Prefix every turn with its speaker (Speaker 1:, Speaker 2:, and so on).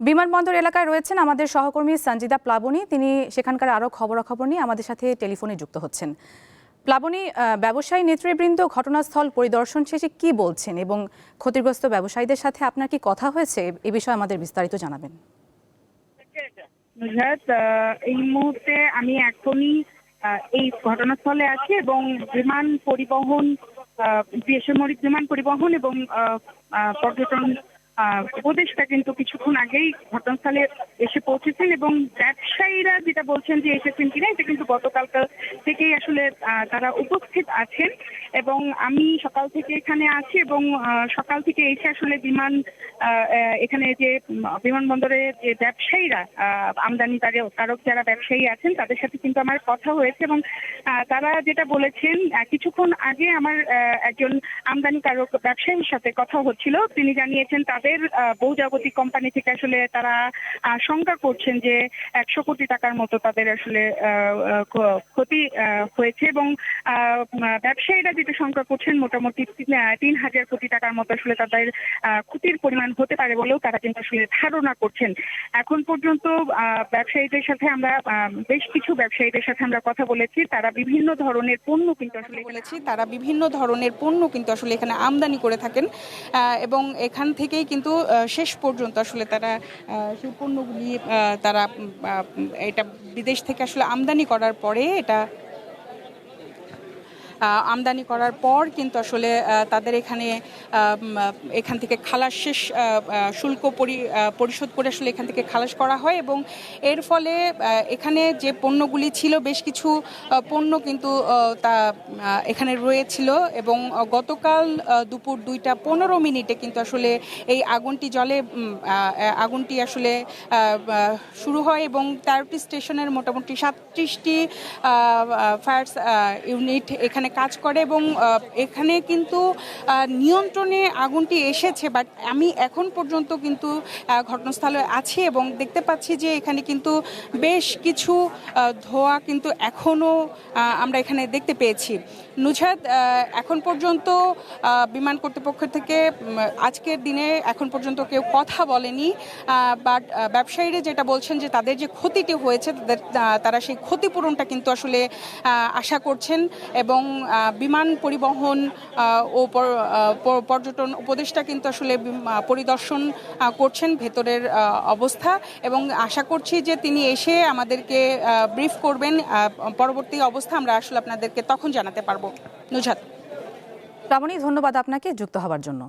Speaker 1: বিমানবন্দর এলাকায় রয়েছেন আমাদের সহকর্মী সঞ্জিদা প্লাবনী। তিনি সেখানকার আরও খবরাখবর নিয়ে আমাদের সাথে টেলিফোনে যুক্ত হচ্ছেন। প্লাবনী ব্যবসায়ী নেতৃবৃন্দ, ঘটনাস্থল পরিদর্শন শেষে কি বলছেন এবং ক্ষতিগ্রস্ত ব্যবসায়ীদের সাথে আপনার কি কথা হয়েছে? এ বিষয়ে আমাদের বিস্তারিত জানাবেন।
Speaker 2: এই মুহূর্তে আমি এখনই এই ঘটনাস্থলে আছি এবং বিমান পরিবহন বেসামরিক বিমান পরিবহন এবং পর্যটন উপদেষ্টা কিন্তু কিছুক্ষণ আগেই ঘটনাস্থলে এসে পৌঁছেছেন এবং ব্যবসায়ীরা যেটা বলছেন যে এসেছেন কিনা, এটা কিন্তু গতকাল থেকেই আসলে তারা উপস্থিত আছেন। এবং আমি সকাল থেকে এখানে আছি এবং সকাল থেকে এসে আসলে বিমান এখানে যে বিমানবন্দরে যে ব্যবসায়ীরা আমদানি কারক যারা ব্যবসায়ী আছেন, তাদের সাথে কিন্তু আমার কথা হয়েছে এবং তারা যেটা বলেছেন কিছুক্ষণ আগে আমার একজন আমদানি কারক ব্যবসায়ীর সাথে কথা হচ্ছিল। তিনি জানিয়েছেন তাদের বহুজাগতিক কোম্পানি থেকে আসলে তারা আহ, শঙ্কা করছেন যে একশো কোটি টাকার মতো তাদের আসলে ক্ষতি হয়েছে এবং ব্যবসায়ীরা যেটা শঙ্কা করছেন মোটামুটি তিন- হাজার কোটি টাকার মতো আসলে তাদের ক্ষতির পরিমাণ হতে পারে বলেও তারা কিন্তু আসলে ধারণা করছেন। এখন পর্যন্ত ব্যবসায়ীদের সাথে আমরা বেশ কিছু ব্যবসায়ীদের সাথে আমরা কথা বলেছি। তারা বিভিন্ন ধরনের পণ্য কিন্তু আসলে
Speaker 3: বলেছি। তারা বিভিন্ন ধরনের পণ্য কিন্তু আসলে এখানে আমদানি করে থাকেন এবং এখান থেকেই কিন্তু শেষ পর্যন্ত আসলে তারা সেই পণ্যগুলি তারা এটা বিদেশ থেকে আসলে আমদানি করার পরে এটা আমদানি করার পর কিন্তু আসলে তাদের এখানে এখান থেকে খালাস শেষ শুল্ক পরি- পরিশোধ করে আসলে এখান থেকে খালাস করা হয় এবং এর ফলে এখানে যে পণ্যগুলি ছিল বেশ কিছু পণ্য কিন্তু তা এখানে রয়েছিল এবং গতকাল দুপুর দুইটা পনেরো মিনিটে কিন্তু আসলে এই আগুনটি জলে আগুনটি আসলে শুরু হয় এবং তেরোটি স্টেশনের মোটামুটি সাতত্রিশটি ফায়ার ইউনিট এখানে কাজ করে এবং এখানে কিন্তু নিয়ন্ত্রণে আগুনটি এসেছে বাট আমি এখন পর্যন্ত কিন্তু ঘটনাস্থলে আছি এবং দেখতে পাচ্ছি যে এখানে কিন্তু বেশ কিছু ধোঁয়া কিন্তু এখনও আমরা এখানে দেখতে পেয়েছি। নুজাদ এখন পর্যন্ত বিমান কর্তৃপক্ষ থেকে আজকের দিনে এখন পর্যন্ত কেউ কথা বলেনি বাট ব্যবসায়ীরা যেটা বলছেন যে তাদের যে ক্ষতিটি হয়েছে, তাদের তারা সেই ক্ষতিপূরণটা কিন্তু আসলে আশা করছেন এবং বিমান পরিবহন ও পর্যটন উপদেষ্টা কিন্তু আসলে পরিদর্শন করছেন ভেতরের অবস্থা এবং আশা করছি যে তিনি এসে আমাদেরকে ব্রিফ করবেন পরবর্তী অবস্থা আমরা আসলে আপনাদেরকে তখন জানাতে পারব। নুজাত
Speaker 1: রামণী, ধন্যবাদ আপনাকে যুক্ত হওয়ার জন্য।